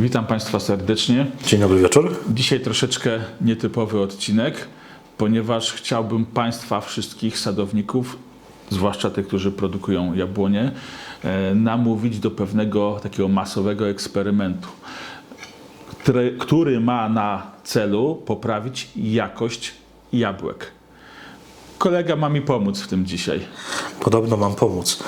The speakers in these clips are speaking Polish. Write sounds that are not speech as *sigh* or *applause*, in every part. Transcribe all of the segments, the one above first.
Witam Państwa serdecznie. Dzień dobry wieczór. Dzisiaj troszeczkę nietypowy odcinek, ponieważ chciałbym Państwa wszystkich sadowników, zwłaszcza tych, którzy produkują jabłonie, e, namówić do pewnego takiego masowego eksperymentu, który, który ma na celu poprawić jakość jabłek. Kolega ma mi pomóc w tym dzisiaj. Podobno mam pomóc.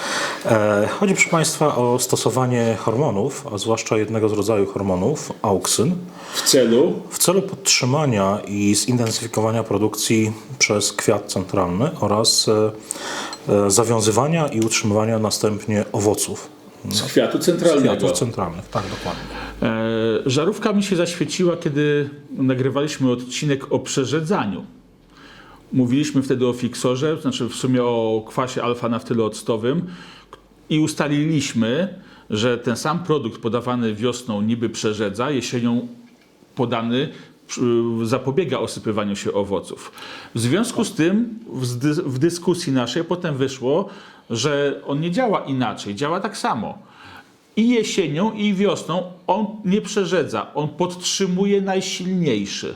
E, chodzi proszę Państwa o stosowanie hormonów, a zwłaszcza jednego z rodzajów hormonów, auksyn, W celu w celu podtrzymania i zintensyfikowania produkcji przez kwiat centralny oraz e, e, zawiązywania i utrzymywania następnie owoców. z kwiatu centralnego. Kwiatów centralnych, tak dokładnie. E, Żarówka mi się zaświeciła, kiedy nagrywaliśmy odcinek o przerzedzaniu. Mówiliśmy wtedy o fiksorze, znaczy w sumie o kwasie alfa-naftyloctowym i ustaliliśmy, że ten sam produkt podawany wiosną niby przerzedza, jesienią podany przy- zapobiega osypywaniu się owoców. W związku z tym w dyskusji naszej potem wyszło, że on nie działa inaczej, działa tak samo. I jesienią, i wiosną on nie przerzedza, on podtrzymuje najsilniejszy.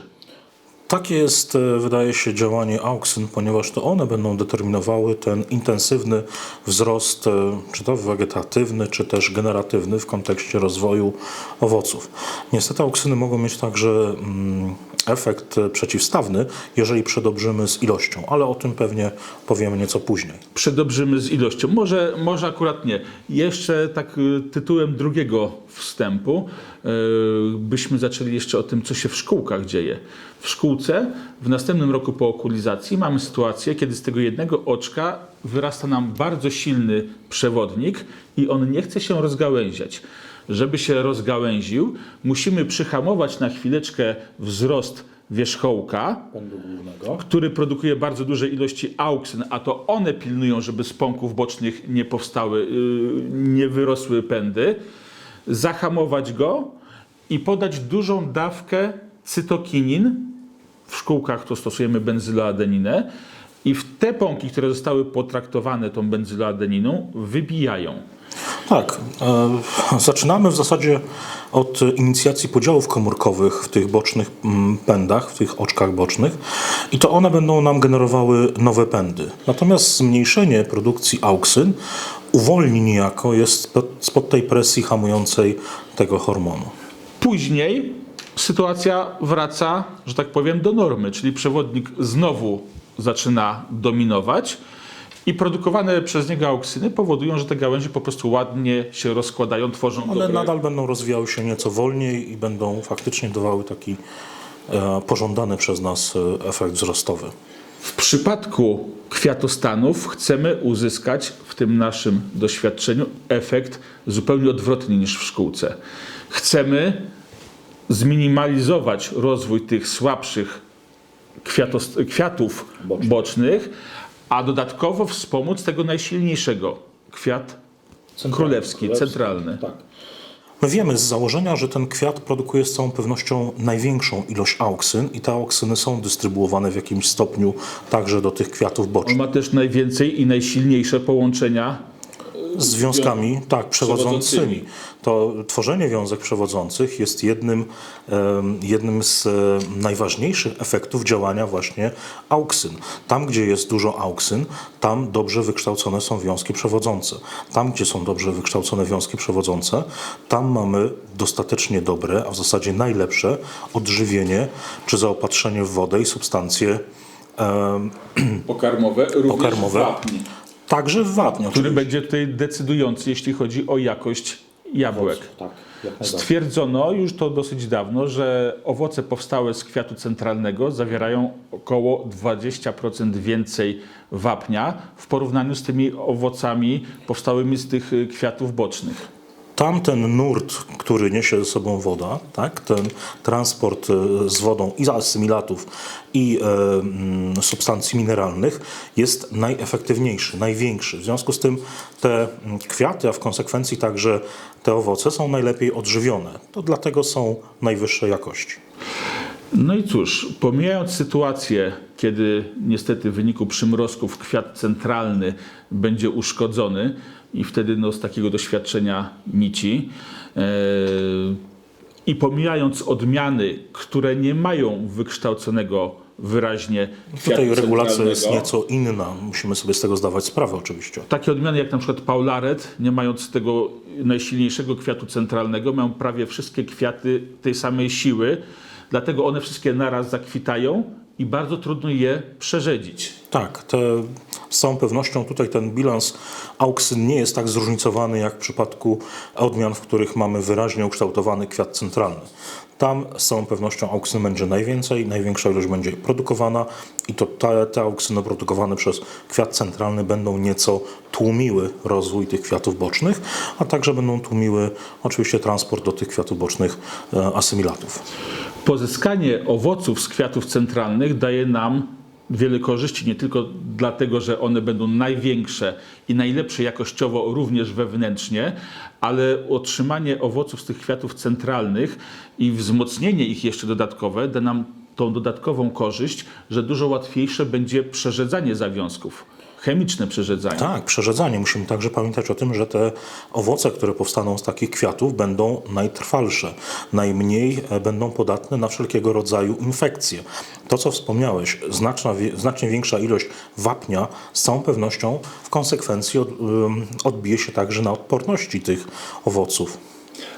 Takie jest, e, wydaje się, działanie auksyn, ponieważ to one będą determinowały ten intensywny wzrost, e, czy to wegetatywny, czy też generatywny w kontekście rozwoju owoców. Niestety auksyny mogą mieć także mm, efekt e, przeciwstawny, jeżeli przedobrzymy z ilością, ale o tym pewnie powiemy nieco później. Przedobrzymy z ilością. Może, może akurat nie. Jeszcze tak tytułem drugiego wstępu byśmy zaczęli jeszcze o tym, co się w szkółkach dzieje. W szkółce w następnym roku po okulizacji mamy sytuację, kiedy z tego jednego oczka wyrasta nam bardzo silny przewodnik i on nie chce się rozgałęziać. Żeby się rozgałęził, musimy przyhamować na chwileczkę wzrost wierzchołka, który produkuje bardzo duże ilości auksyn, a to one pilnują, żeby z pąków bocznych nie powstały, yy, nie wyrosły pędy, zahamować go i podać dużą dawkę cytokinin. W szkółkach to stosujemy benzyloadeninę i w te pąki, które zostały potraktowane tą benzyloadeniną, wybijają. Tak, e, zaczynamy w zasadzie od inicjacji podziałów komórkowych w tych bocznych mm, pędach, w tych oczkach bocznych i to one będą nam generowały nowe pędy. Natomiast zmniejszenie produkcji auksyn uwolni niejako jest spod, spod tej presji hamującej tego hormonu. Później sytuacja wraca, że tak powiem, do normy, czyli przewodnik znowu zaczyna dominować i produkowane przez niego auksyny powodują, że te gałęzie po prostu ładnie się rozkładają, tworzą One dobre... nadal będą rozwijały się nieco wolniej i będą faktycznie dawały taki e, pożądany przez nas e, efekt wzrostowy. W przypadku kwiatostanów chcemy uzyskać w tym naszym doświadczeniu efekt zupełnie odwrotny niż w szkółce. Chcemy zminimalizować rozwój tych słabszych kwiatów bocznych. a dodatkowo wspomóc tego najsilniejszego kwiat królewski, centralny. Tak. My wiemy z założenia, że ten kwiat produkuje z całą pewnością największą ilość auksyn i te auksyny są dystrybuowane w jakimś stopniu także do tych kwiatów On bocznych. ma też najwięcej i najsilniejsze połączenia Z związkami, tak, przewodzącymi. przewodzącymi. To tworzenie wiązek przewodzących jest jednym, jednym z e, najważniejszych efektów działania właśnie auksyn. Tam, gdzie jest dużo auksyn, tam dobrze wykształcone są wiązki przewodzące. Tam, gdzie są dobrze wykształcone wiązki przewodzące, tam mamy dostatecznie dobre, a w zasadzie najlepsze odżywienie czy zaopatrzenie w wodę i substancje pokarmowe, również Pokarmowe. wapni, także w wapniu. który będzie tutaj decydujący, jeśli chodzi o jakość jabłek. Tak, jak najbardziej. Stwierdzono już to dosyć dawno, że owoce powstałe z kwiatu centralnego zawierają około 20% więcej wapnia w porównaniu z tymi owocami powstałymi z tych y, kwiatów bocznych. Tamten nurt, który niesie ze sobą woda, tak, ten transport e, z wodą i asymilatów i e, mm, substancji mineralnych jest najefektywniejszy, największy. W związku z tym te mm, kwiaty, a w konsekwencji także te owoce są najlepiej odżywione. To dlatego są najwyższej jakości. No i cóż, pomijając sytuację, kiedy niestety w wyniku przymrozków kwiat centralny będzie uszkodzony i wtedy no, z takiego doświadczenia nici, e, i pomijając odmiany, które nie mają wykształconego wyraźnie Tutaj regulacja jest nieco inna. Musimy sobie z tego zdawać sprawę oczywiście. takie odmiany jak na przykład paularet, nie mając tego najsilniejszego kwiatu centralnego, mają prawie wszystkie kwiaty tej samej siły, dlatego one wszystkie naraz zakwitają i bardzo trudno je przerzedzić. Tak, te, z całą pewnością tutaj ten bilans auksyn nie jest tak zróżnicowany jak w przypadku odmian, w których mamy wyraźnie ukształtowany kwiat centralny. Tam z całą pewnością auksyn będzie najwięcej, największa ilość będzie produkowana i to te, te auksyny produkowane przez kwiat centralny będą nieco tłumiły rozwój tych kwiatów bocznych, a także będą tłumiły oczywiście transport do tych kwiatów bocznych e, asymilatów. Pozyskanie owoców z kwiatów centralnych daje nam wiele korzyści, nie tylko dlatego, że one będą największe i najlepsze jakościowo również wewnętrznie, ale otrzymanie owoców z tych kwiatów centralnych i wzmocnienie ich jeszcze dodatkowe da nam tą dodatkową korzyść, że dużo łatwiejsze będzie przerzedzanie zawiązków, chemiczne przerzedzanie. Tak, przerzedzanie. Musimy także pamiętać o tym, że te owoce, które powstaną z takich kwiatów, będą najtrwalsze, najmniej e, będą podatne na wszelkiego rodzaju infekcje. To, co wspomniałeś, znaczna, znacznie większa ilość wapnia z całą pewnością w konsekwencji odbije się także na odporności tych owoców.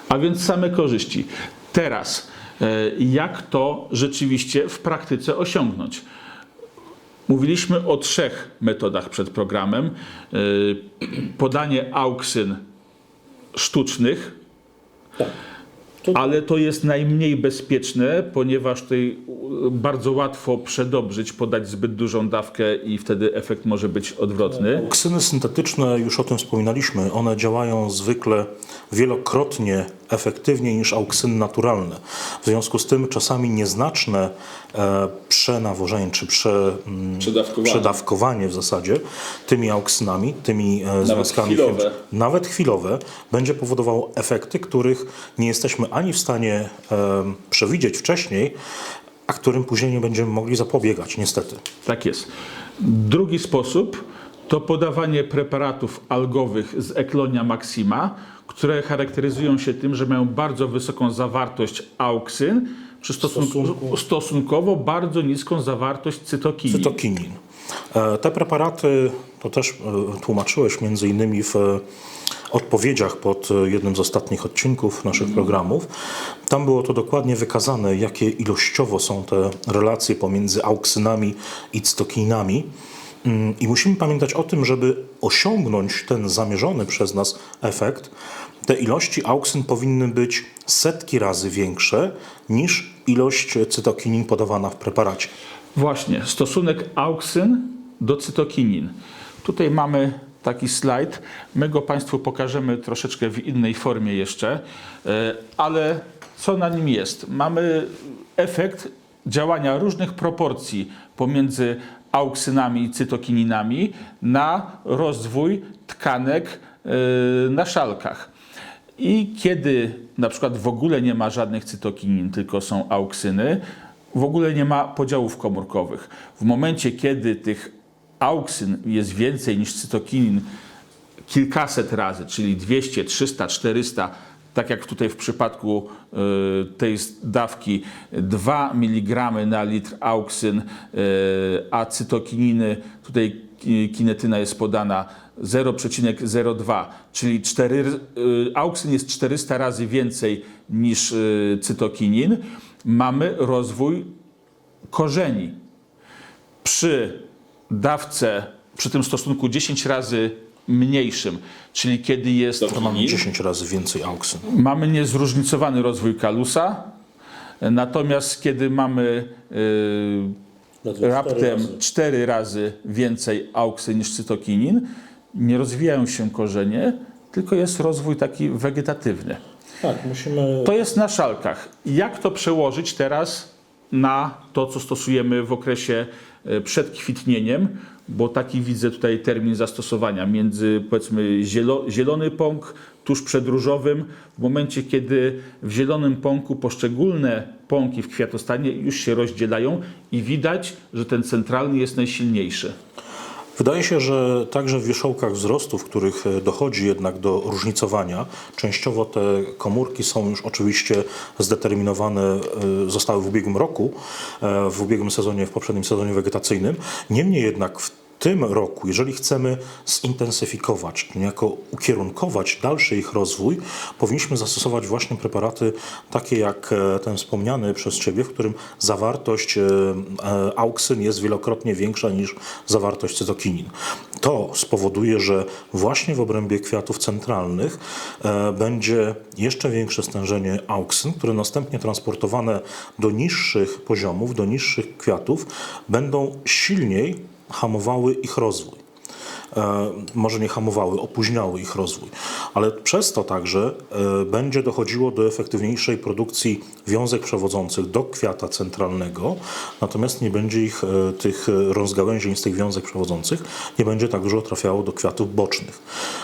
A więc same korzyści. Teraz, jak to rzeczywiście w praktyce osiągnąć? Mówiliśmy o trzech metodach przed programem. E, Podanie auksyn sztucznych, ale to jest najmniej bezpieczne, ponieważ tutaj bardzo łatwo przedobrzyć, podać zbyt dużą dawkę i wtedy efekt może być odwrotny. Oksyny syntetyczne, już o tym wspominaliśmy, one działają zwykle wielokrotnie efektywniej niż auksyny naturalne. W związku z tym czasami nieznaczne e, przenawożenie czy prze, mm, Przedawkowanie. przedawkowanie w zasadzie tymi auksynami, tymi e, związkami chwilowe. chemicznymi, nawet chwilowe, będzie powodowało efekty, których nie jesteśmy ani w stanie przewidzieć wcześniej, a którym później nie będziemy mogli zapobiegać, niestety. Tak jest. Drugi sposób to podawanie preparatów algowych z Eklonia maxima, które charakteryzują się tym, że mają bardzo wysoką zawartość auksyn, przy stosunku, stosunkowo bardzo niską zawartość cytokinin. Cytokinin. E, Te preparaty, to też e, tłumaczyłeś między innymi w odpowiedziach pod e, jednym z ostatnich odcinków naszych programów. Tam było to dokładnie wykazane, jakie ilościowo są te relacje pomiędzy auksynami i cytokinami. Mm, I musimy pamiętać o tym, żeby osiągnąć ten zamierzony przez nas efekt, te ilości auksyn powinny być setki razy większe niż ilość cytokinin podawana w preparacie. Właśnie, stosunek auksyn do cytokinin. Tutaj mamy taki slajd. My go Państwu pokażemy troszeczkę w innej formie jeszcze, e, ale co na nim jest? Mamy efekt działania różnych proporcji pomiędzy auksynami i cytokininami na rozwój tkanek e, na szalkach. I kiedy na przykład w ogóle nie ma żadnych cytokinin, tylko są auksyny, w ogóle nie ma podziałów komórkowych. W momencie, kiedy tych auksyn jest więcej niż cytokinin kilkaset razy, czyli 200, 300, 400, tak jak tutaj w przypadku y, tej dawki 2 mg na litr auksyn, y, a cytokininy, tutaj ki- kinetyna jest podana 0,02, czyli 4, y, auksyn jest 400 razy więcej niż cytokinin, mamy rozwój korzeni. Przy dawce, przy tym stosunku 10 razy mniejszym, czyli kiedy jest To mamy 10 razy więcej auksyn. mamy niezróżnicowany rozwój kalusa, natomiast kiedy mamy y, raptem 4 razy więcej auksy niż cytokinin, nie rozwijają się korzenie, tylko jest rozwój taki wegetatywny. Tak, musimy. To jest na szalkach. Jak to przełożyć teraz na to, co stosujemy w okresie przed kwitnieniem? Bo taki widzę tutaj termin zastosowania między powiedzmy zielo, zielony pąk tuż przed różowym. W momencie, kiedy w zielonym pąku poszczególne pąki w kwiatostanie już się rozdzielają i widać, że ten centralny jest najsilniejszy. Wydaje się, że także w wierzchołkach wzrostu, w których e, dochodzi jednak do różnicowania, częściowo te komórki są już oczywiście zdeterminowane, e, zostały w ubiegłym roku, e, w ubiegłym sezonie, w poprzednim sezonie wegetacyjnym. Niemniej jednak w tym roku, jeżeli chcemy zintensyfikować, niejako ukierunkować dalszy ich rozwój, powinniśmy zastosować właśnie preparaty takie jak e, ten wspomniany przez Ciebie, w którym zawartość e, e, auksyn jest wielokrotnie większa niż zawartość cytokinin. To spowoduje, że właśnie w obrębie kwiatów centralnych będzie jeszcze większe stężenie auksyn, które następnie transportowane do niższych poziomów, do niższych kwiatów, będą silniej hamowały ich rozwój. E, może nie hamowały, opóźniały ich rozwój, ale przez to także e, będzie dochodziło do efektywniejszej produkcji wiązek przewodzących do kwiata centralnego, natomiast nie będzie ich, e, tych rozgałęzień z tych wiązek przewodzących, nie będzie tak dużo trafiało do kwiatów bocznych.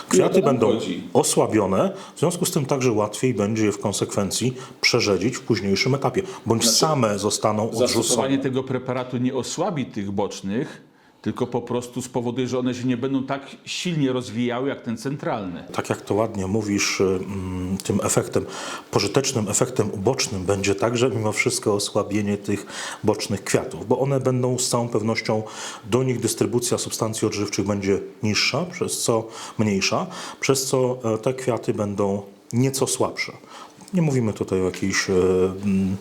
Kwiaty będą chodzi? osłabione, w związku z tym także łatwiej będzie je w konsekwencji przerzedzić w późniejszym etapie, bądź same zostaną odrzucone. Zastosowanie tego preparatu nie osłabi tych bocznych, tylko po prostu spowoduje, że one się nie będą tak silnie rozwijały jak ten centralny. tak jak to ładnie mówisz, mm, tym efektem, pożytecznym efektem ubocznym będzie także mimo wszystko osłabienie tych bocznych kwiatów, bo one będą z całą pewnością, do nich dystrybucja substancji odżywczych będzie niższa, przez co mniejsza, przez co e, te kwiaty będą nieco słabsze. Nie mówimy tutaj o e, mm,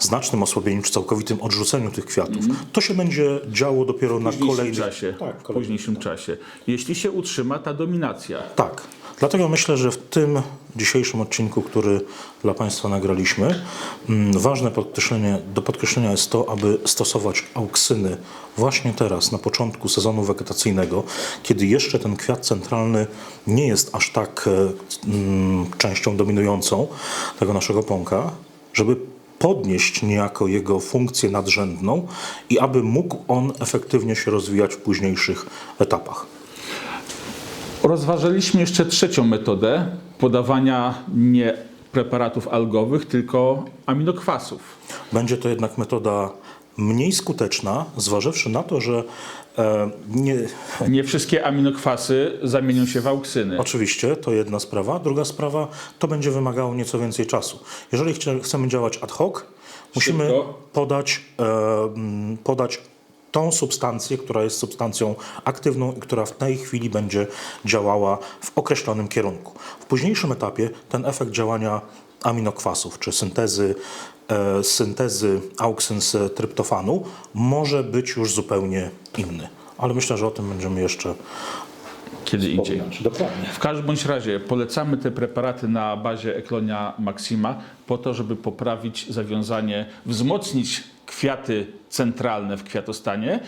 znacznym osłabieniu czy całkowitym odrzuceniu tych kwiatów. To się będzie działo dopiero na kolejnych czasie. Tak, późniejszym czasie. Jeśli się utrzyma ta dominacja. Tak. Dlatego myślę, że w tym dzisiejszym odcinku, który dla Państwa nagraliśmy, mm, ważne podkreślenie, do podkreślenia jest to, aby stosować auksyny właśnie teraz, na początku sezonu wegetacyjnego, kiedy jeszcze ten kwiat centralny nie jest aż tak e, mm, częścią dominującą tego naszego pąka, żeby podnieść niejako jego funkcję nadrzędną i aby mógł on efektywnie się rozwijać w późniejszych etapach. Rozważaliśmy jeszcze trzecią metodę podawania nie preparatów algowych, tylko aminokwasów. Będzie to jednak metoda mniej skuteczna, zważywszy na to, że e, nie, *laughs* Nie wszystkie aminokwasy zamienią się w auksyny. oczywiście to jedna sprawa. Druga sprawa, to będzie wymagało nieco więcej czasu. Jeżeli chcemy działać ad hoc, musimy Szybko. podać, e, mm, podać tą substancję, która jest substancją aktywną i która w tej chwili będzie działała w określonym kierunku. W późniejszym etapie ten efekt działania aminokwasów czy syntezy, e, syntezy auksyn z tryptofanu może być już zupełnie inny. Ale myślę, że o tym będziemy jeszcze Kiedy indziej. Dokładnie. W każdym bądź razie polecamy te preparaty na bazie Eklonia Maxima po to, żeby poprawić zawiązanie, wzmocnić kwiaty centralne w kwiatostanie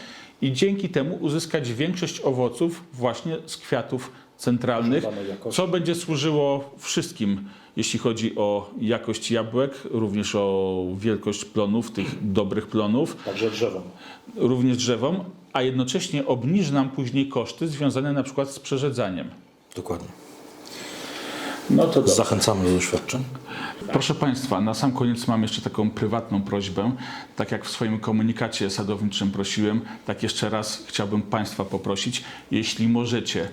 i dzięki temu uzyskać większość owoców właśnie z kwiatów centralnych, co będzie służyło wszystkim, jeśli chodzi o jakość jabłek, również o wielkość plonów, tych dobrych plonów, Także drzewom. również drzewom, a jednocześnie obniży nam później koszty związane na przykład z przerzedzaniem. Dokładnie. No to Zachęcamy do doświadczeń. Proszę Państwa, na sam koniec mam jeszcze taką prywatną prośbę. Tak jak w swoim komunikacie sadowniczym prosiłem, tak jeszcze raz chciałbym Państwa poprosić, jeśli możecie,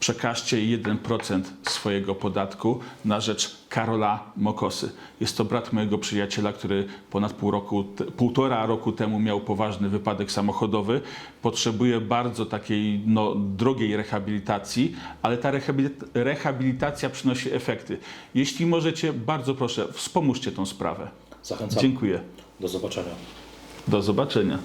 przekażcie 1% swojego podatku na rzecz Karola Mokosy. Jest to brat mojego przyjaciela, który ponad pół roku, półtora roku temu miał poważny wypadek samochodowy. Potrzebuje bardzo takiej no, drogiej rehabilitacji, ale ta rehabilit- rehabilitacja przynosi efekty. Jeśli możecie, bardzo proszę, wspomóżcie tą sprawę. Zachęcamy. Dziękuję. Do zobaczenia. Do zobaczenia.